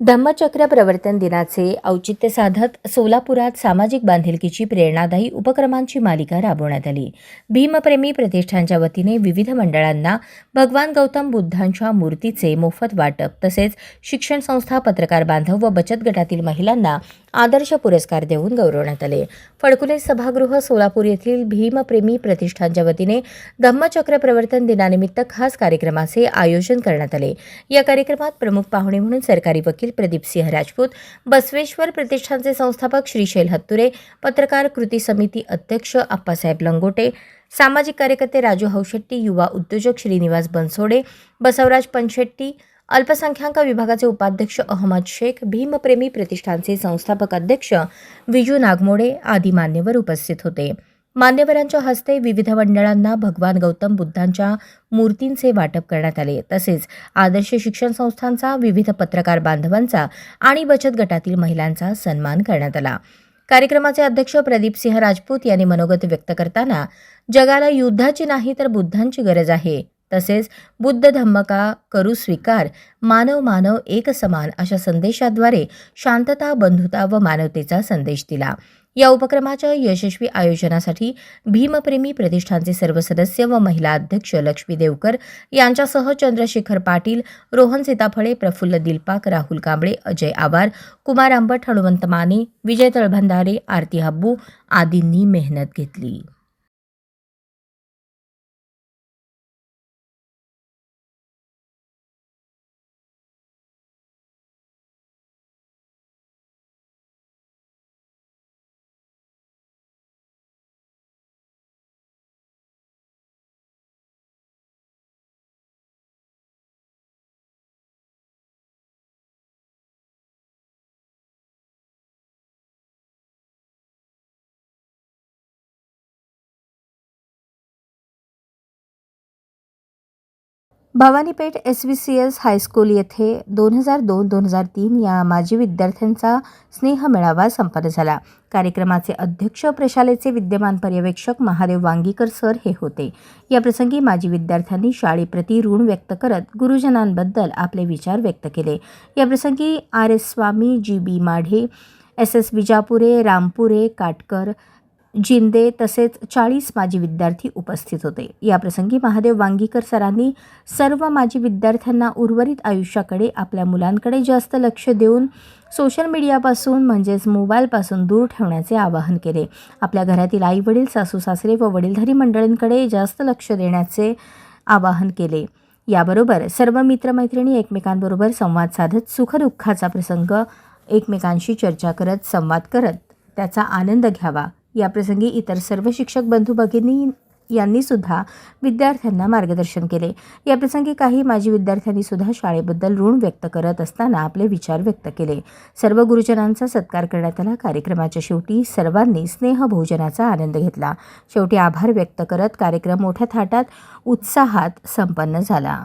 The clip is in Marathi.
धम्मचक्र प्रवर्तन दिनाचे औचित्य साधत सोलापुरात सामाजिक बांधिलकीची प्रेरणादायी उपक्रमांची मालिका राबवण्यात आली. भीमप्रेमी प्रतिष्ठानच्या वतीने विविध मंडळांना भगवान गौतम बुद्धांच्या मूर्तीचे मोफत वाटप तसेच शिक्षण संस्था पत्रकार बांधव व बचत गटातील महिलांना आदर्श पुरस्कार देऊन गौरवण्यात आले. फडकुले सभागृह सोलापूर येथील भीमप्रेमी प्रतिष्ठानच्या वतीने धम्मचक्र प्रवर्तन दिनानिमित्त खास कार्यक्रमाचे आयोजन करण्यात आले. या कार्यक्रमात प्रमुख पाहुणे म्हणून सरकारी वकील प्रदीप सिंह राजपूत बसवेश्वर प्रतिष्ठानचे संस्थापक श्रीशैल हत्तुरे पत्रकार कृती समिती अध्यक्ष आप्पासाहेब लंगोटे सामाजिक कार्यकर्ते राजू हौशेट्टी युवा उद्योजक श्रीनिवास बनसोडे बसवराज पनशेट्टी अल्पसंख्याक विभागाचे उपाध्यक्ष अहमद शेख भीमप्रेमी प्रतिष्ठानचे संस्थापक अध्यक्ष विजू नागमोडे आदी मान्यवर उपस्थित होते. मान्यवरांच्या हस्ते विविध मंडळांना भगवान गौतम बुद्धांच्या मूर्तींचे वाटप करण्यात आले. तसेच आदर्श शिक्षण संस्थांचा विविध पत्रकार बांधवांचा आणि बचत गटातील महिलांचा सन्मान करण्यात आला. कार्यक्रमाचे अध्यक्ष प्रदीप सिंह राजपूत यांनी मनोगत व्यक्त करताना जगाला युद्धाची नाही तर बुद्धांची गरज आहे. तसेच बुद्ध धम्म का करू स्वीकार मानव मानव एक समान अशा संदेशाद्वारे शांतता बंधुता व मानवतेचा संदेश दिला. या उपक्रमाच्या यशस्वी आयोजनासाठी भीमप्रेमी प्रतिष्ठानचे सर्व सदस्य व महिला अध्यक्ष लक्ष्मी देवकर यांच्यासह चंद्रशेखर पाटील रोहन सीताफळे प्रफुल्ल दिलपाक राहुल कांबळे अजय आवार कुमार आंबट हनुमंत माने विजय तळभंडारे आरती हब्बू आदींनी मेहनत घेतली. Bhavanipeth S V C S high school येथे दोन हजार दोन दोन हजार तीन या माजी विद्यार्थ्यांचा स्नेह मेळावा संपन्न झाला. कार्यक्रमाचे अध्यक्ष प्रशालेचे विद्यमान पर्यवेक्षक महादेव वांगीकर सर हे होते. या प्रसंगी माजी विद्यार्थ्यांनी शाळेप्रती ऋण व्यक्त करत गुरुजनांबद्दल आपले विचार व्यक्त केले. या प्रसंगी R S Swami G B Madhe S S Vijapure Rampure Katkar Jinde तसेच चाळीस माजी विद्यार्थी उपस्थित होते. याप्रसंगी महादेव वांगीकर सरांनी सर्व माजी विद्यार्थ्यांना उर्वरित आयुष्याकडे आपल्या मुलांकडे जास्त लक्ष देऊन सोशल मीडियापासून म्हणजेच मोबाईलपासून दूर ठेवण्याचे आवाहन केले. आपल्या घरातील आई वडील सासू सासरे व वडीलधारी मंडळींकडे जास्त लक्ष देण्याचे आवाहन केले. याबरोबर सर्व मित्रमैत्रिणी एकमेकांबरोबर संवाद साधत सुखदुःखाचा प्रसंग एकमेकांशी चर्चा करत संवाद करत त्याचा आनंद घ्यावा. याप्रसंगी इतर सर्व शिक्षक बंधू भगिनी यांनी सुद्धा विद्यार्थ्यांना मार्गदर्शन केले. याप्रसंगी काही माजी विद्यार्थ्यांनी सुद्धा शाळेबद्दल ऋण व्यक्त करत असताना आपले विचार व्यक्त केले. सर्व गुरुजनांचा सत्कार करण्यात आला. कार्यक्रमाच्या शेवटी सर्वांनी स्नेहभोजनाचा आनंद घेतला. शेवटी आभार व्यक्त करत कार्यक्रम मोठ्या थाटात उत्साहात संपन्न झाला.